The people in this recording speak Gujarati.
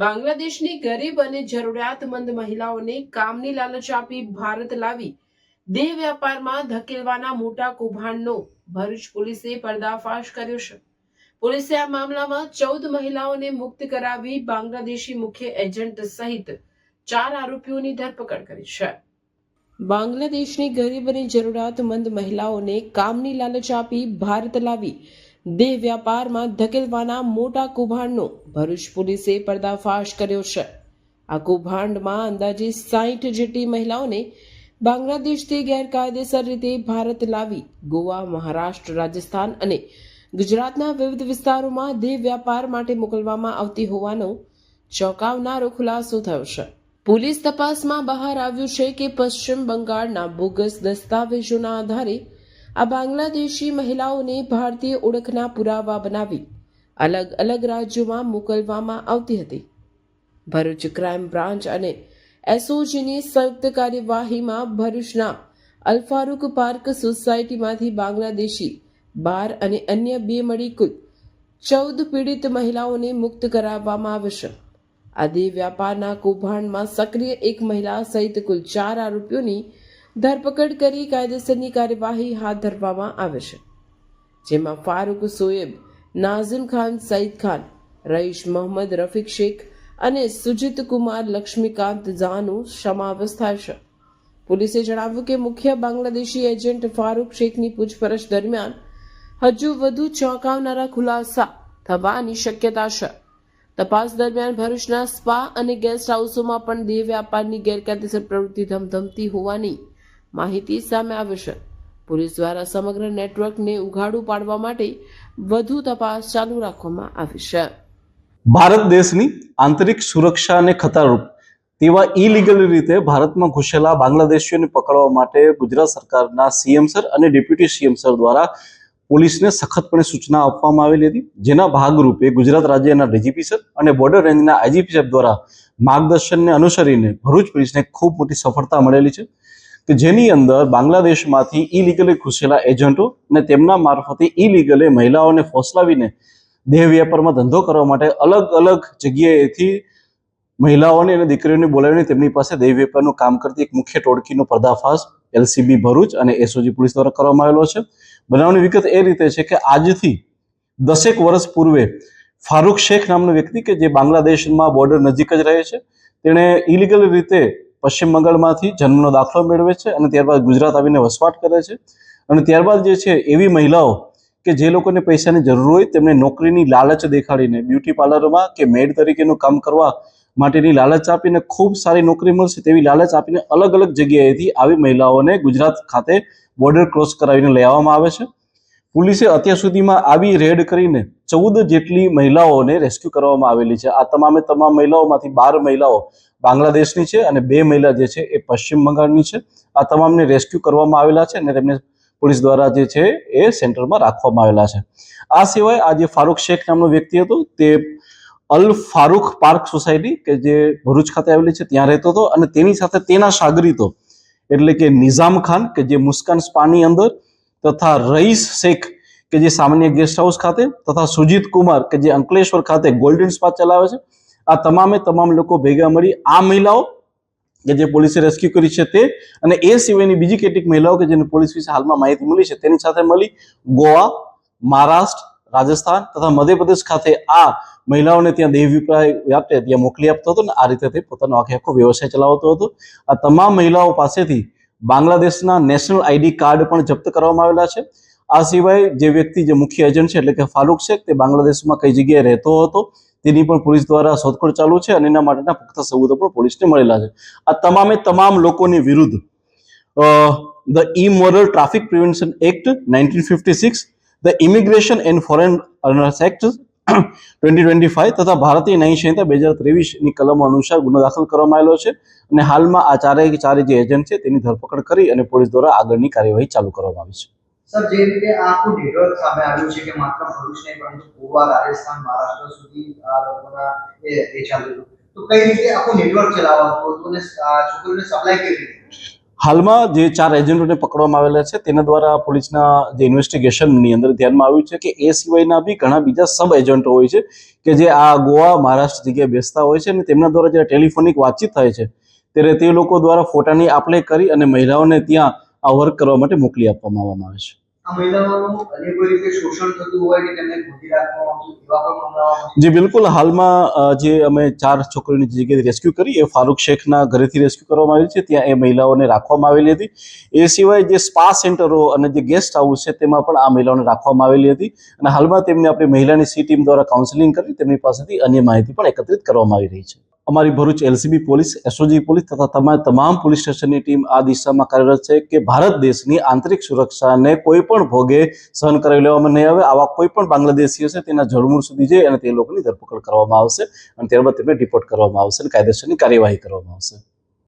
બાંગ્લાદેશની ગરીબ અને જરૂરિયાતમંદ મહિલાઓને કામની લાલચ આપી ભારત લાવી. દેહ વ્યાપારમાં ધકેલવાના મોટા કૌભાંડનો ભરૂચ પોલીસે પર્દાફાશ કર્યો છે. પોલીસે આ મામલામાં ચૌદ મહિલાઓને મુક્ત કરાવી બાંગ્લાદેશી મુખ્ય એજન્ટ સહિત ચાર આરોપીઓની ધરપકડ કરી છે. બાંગ્લાદેશની ગરીબ અને જરૂરિયાતમંદ મહિલાઓને કામની લાલચ આપી ભારત લાવી દેહ વ્યાપારમાં ધકેલવાના મોટા કૌભાંડનો ભરૂચ પોલીસે પર્દાફાશ કર્યો છે. આ કૌભાંડમાં અંદાજે સાહીઠ જેટલી મહિલાઓને બાંગ્લાદેશથી ગેરકાયદેસર રીતે ભારત લાવી ગોવા, મહારાષ્ટ્ર, રાજસ્થાન અને ગુજરાતના વિવિધ વિસ્તારોમાં દેહ વ્યાપાર માટે મોકલવામાં આવતી હોવાનો ચોંકાવનારો ખુલાસો થયો છે. પોલીસ તપાસમાં બહાર આવ્યું છે કે પશ્ચિમ બંગાળના બોગસ દસ્તાવેજોના આધારે આ બાંગ્લાદેશી મહિલાઓને ભારતીય ઓળખના પુરાવા બનાવી અલગ અલગ રાજ્યોમાં મોકલવામાં આવતી હતી. ભરૂચ ક્રાઇમ બ્રાન્ચ અને એસઓજીની સંયુક્ત કાર્યવાહીમાં ભરૂચના અલ્ફારૂક પાર્ક સોસાયટીમાંથી બાંગ્લાદેશી બાર અને અન્ય બે મળી કુલ ચૌદ પીડિત મહિલાઓને મુક્ત કરાવવામાં આવશે. આ દેહ વ્યાપારના કૌભાંડમાં સક્રિય એક મહિલા સહિત કુલ ચાર આરોપીઓની ધરપકડ કરી કાયદેસરની કાર્યવાહી હાથ ધરવામાં આવે છે. જેમાં ફારૂક સોએબ નાઝિમ ખાન, સઈદ ખાન, રઈશ મોહમ્મદ, રફીક શેખ અને સુજીત કુમાર, લક્ષ્મીકાંત ઝાનો સમાવેશ થશે પોલીસે જણાવ્યું કે મુખ્ય બાંગ્લાદેશી એજન્ટ ફારૂક શેખની પૂછપરછ દરમિયાન હજુ વધુ ચોંકાવનારા ખુલાસા થવાની શક્યતા છે. તપાસ દરમિયાન ભરૂચના સ્પા અને ગેસ્ટ હાઉસોમાં પણ દેહ વ્યાપારની ગેરકાયદેસર પ્રવૃત્તિ ધમધમતી હોવાની માહિતી સામે આવી છે પોલીસ દ્વારા સમગ્ર નેટવર્કને ઉઘાડું પાડવા માટે વધુ તપાસ ચાલુ રાખવામાં આવી છે. ભારત દેશની આંતરિક સુરક્ષાને ખતરારૂપ તેવા ઇલીગલ રીતે ભારતમાં ઘૂસેલા બાંગ્લાદેશીઓને પકડવા માટે ગુજરાત સરકારના સીએમ સર અને ડેપ્યુટી સીએમ સર દ્વારા પોલીસને સખતપણે સૂચના આપવામાં આવેલી હતી. જેના ભાગરૂપે ગુજરાત રાજ્યના ડીજીપી સર અને બોર્ડર રેન્જના આઈજીપી સાહેબ દ્વારા માર્ગદર્શનને અનુસરીને ભરૂચ પોલીસને ખૂબ મોટી સફળતા મળેલી છે. કે જેની અંદર બાંગ્લાદેશમાંથી ઇલીગલી ઘૂસેલા એજન્ટો અને તેમના મારફતે ઇલીગલી મહિલાઓને ફોસલાવીને દેહ વ્યાપારમાં ધંધો કરવા માટે અલગ અલગ જગ્યાએથી મહિલાઓને અને દીકરીઓને બોલાવીને તેમની પાસે દેહ વ્યાપારનું કામ કરતી એક મુખ્ય ટોળકીનો પર્દાફાશ એલસીબી ભરૂચ અને એસઓજી પોલીસ દ્વારા કરવામાં આવેલો છે. બનાવની વિગત એ રીતે છે કે આજથી દસેક વર્ષ પૂર્વે ફારૂક શેખ નામનો વ્યક્તિ કે જે બાંગ્લાદેશમાં બોર્ડર નજીક જ રહે છે. તેણે ઇલીગલ રીતે પશ્ચિમ બંગાળમાંથી જન્મનો દાખલો મેળવે છે અને ત્યારબાદ ગુજરાત આવીને વસવાટ કરે છે. અને ત્યારબાદ જે છે, એવી મહિલાઓ કે જે લોકોને પૈસાની જરૂર હોય, તેમને નોકરીની લાલચ દેખાડીને બ્યુટી પાર્લરમાં કે મેડ તરીકેનું કામ કરવા માટેની લાલચ આપીને ખૂબ સારી નોકરી મળશે તેવી લાલચ આપીને અલગ અલગ જગ્યાએથી આવી મહિલાઓને ગુજરાત ખાતે બોર્ડર ક્રોસ કરાવીને લઈ આવવામાં આવે છે. પોલીસે અત્યાર સુધીમાં આવી રેડ કરીને ચૌદ જેટલી મહિલાઓને રેસ્ક્યુ કરવામાં આવેલી છે. આ તમામે તમામ મહિલાઓમાંથી બાર મહિલાઓ બાંગ્લાદેશની છે અને બે મહિલા જે છે એ પશ્ચિમ બંગાળની છે. આ તમામને રેસ્ક્યુ કરવામાં આવેલા છે અને તેમને પોલીસ દ્વારા જે છે એ સેન્ટરમાં રાખવામાં આવેલા છે. આ સિવાય આ જે ફારૂક શેખ નામનો વ્યક્તિ હતો તે અલ ફારૂક પાર્ક સોસાયટી કે જે ભરૂચ ખાતે આવેલી છે ત્યાં રહેતો હતો અને તેની સાથે તેના સાગરીતો એટલે કે નિઝામ ખાન કે જે મુસ્કાન સ્પાની અંદર તથા રઈસ શેખ કે જે સામાન્ય ગેસ્ટ હાઉસ ખાતે તથા સુજીત કુમાર કે જે અંકલેશ્વર ખાતે ગોલ્ડન સ્પા ચલાવે છે આ તમામે તમામ લોકો ભેગા મળી આ મહિલાઓ કે જે પોલીસે રેસ્ક્યુ કરી છે તે અને એ સિવાયની બીજી કેટલીક મહિલાઓ કે જેને પોલીસ વિશે હાલમાં માહિતી મળી છે તેની સાથે મળી ગોવા, મહારાષ્ટ્ર, રાજસ્થાન તથા મધ્યપ્રદેશ ખાતે આ મહિલાઓને ત્યાં દેહ વ્યાપે ત્યાં મોકલી આપતો હતો ને આ રીતે તે પોતાનો આખે આખો વ્યવસાય ચલાવતો હતો. આ તમામ મહિલાઓ પાસેથી બાંગ્લાદેશના નેશનલ આઈડી કાર્ડ પણ જપ્ત કરવામાં આવેલા છે. આ સિવાય જે વ્યક્તિ જે મુખ્ય એજન્ટ છે એટલે કે ફારૂક શેખ તે બાંગ્લાદેશમાં કઈ જગ્યાએ રહેતો હતો તેની પણ પોલીસ દ્વારા શોધખોળ ચાલુ છે અને એના માટેના પુખ્ત સબૂતો પણ પોલીસને મળેલા છે. આ તમામે તમામ લોકોની વિરુદ્ધ the immoral traffic prevention act nineteen fifty six, the immigration and foreigners act twenty twenty five તથા ભારતીય ન્યાય સંહિતા બે હજાર ત્રેવીસની કલમો અનુસાર ગુનો દાખલ કરવામાં આવેલો છે અને હાલમાં આ ચારેય ચારે જે એજન્ટ છે તેની ધરપકડ કરી અને પોલીસ દ્વારા આગળની કાર્યવાહી ચાલુ કરવામાં આવી છે. સર, જે રીતે આખું નેટવર્ક સામે આવ્યું છે કે માત્ર ભરૂચ નહીં, પરંતુ ગોવા, રાજસ્થાન, મહારાષ્ટ્ર સુધી આ લોકોના એ એ ચાલ્યું તો કઈ રીતે આખું નેટવર્ક ચલાવવાનું હતું? છોકરીઓને સપ્લાય કેવી રીતે? હાલમાં જે ચાર એજન્ટોને પકડવામાં આવેલા છે, તેના દ્વારા પોલીસના જે ઇન્વેસ્ટિગેશનની અંદર ધ્યાનમાં આવ્યું છે કે એ સિવાયના બી ઘણા બીજા સબ એજન્ટો હોય છે કે જે આ ગોવા, મહારાષ્ટ્ર જગ્યાએ બેસતા હોય છે અને તેમના દ્વારા જ્યારે ટેલિફોનિક વાતચીત થાય છે, ત્યારે તે લોકો દ્વારા ફોટાની આપલે કરી અને મહિલાઓને ત્યાં આ વર્ક કરવા માટે મોકલી આપવામાં આવવામાં આવે છે? જે બિલકુલ. હાલમાં જે અમે ચાર છોકરીઓની જગ્યાએ રેસ્ક્યુ કરી એ ફારૂક શેખના ઘરેથી રેસ્ક્યુ કરવામાં આવી છે. ત્યાં એ મહિલાઓને રાખવામાં આવેલી હતી. એ સિવાય જે સ્પા સેન્ટરો અને જે ગેસ્ટ હાઉસ છે તેમાં પણ આ મહિલાઓને રાખવામાં આવેલી હતી. અને હાલમાં તેમને આપણી મહિલાની સી ટીમ દ્વારા કાઉન્સેલિંગ કરી તેમની પાસેથી અન્ય માહિતી પણ એકત્રિત કરવામાં આવી રહી છે. અમારી Bharuch LCB police SOG police તથા તમામ તમામ પોલીસ સ્ટેશનની ટીમ આ દિશામાં કાર્યરત છે કે ભારત દેશની આંતરિક સુરક્ષાને કોઈ પણ ભોગે સહન કરાવી લેવામાં નહીં આવે. આવા કોઈ પણ બાંગ્લાદેશી હશે તેના જળમૂળ સુધી જઈ અને તે લોકોની ધરપકડ કરવામાં આવશે અને ત્યારબાદ તેમને ડિપોર્ટ કરવામાં આવશે અને કાયદેસરની કાર્યવાહી કરવામાં આવશે.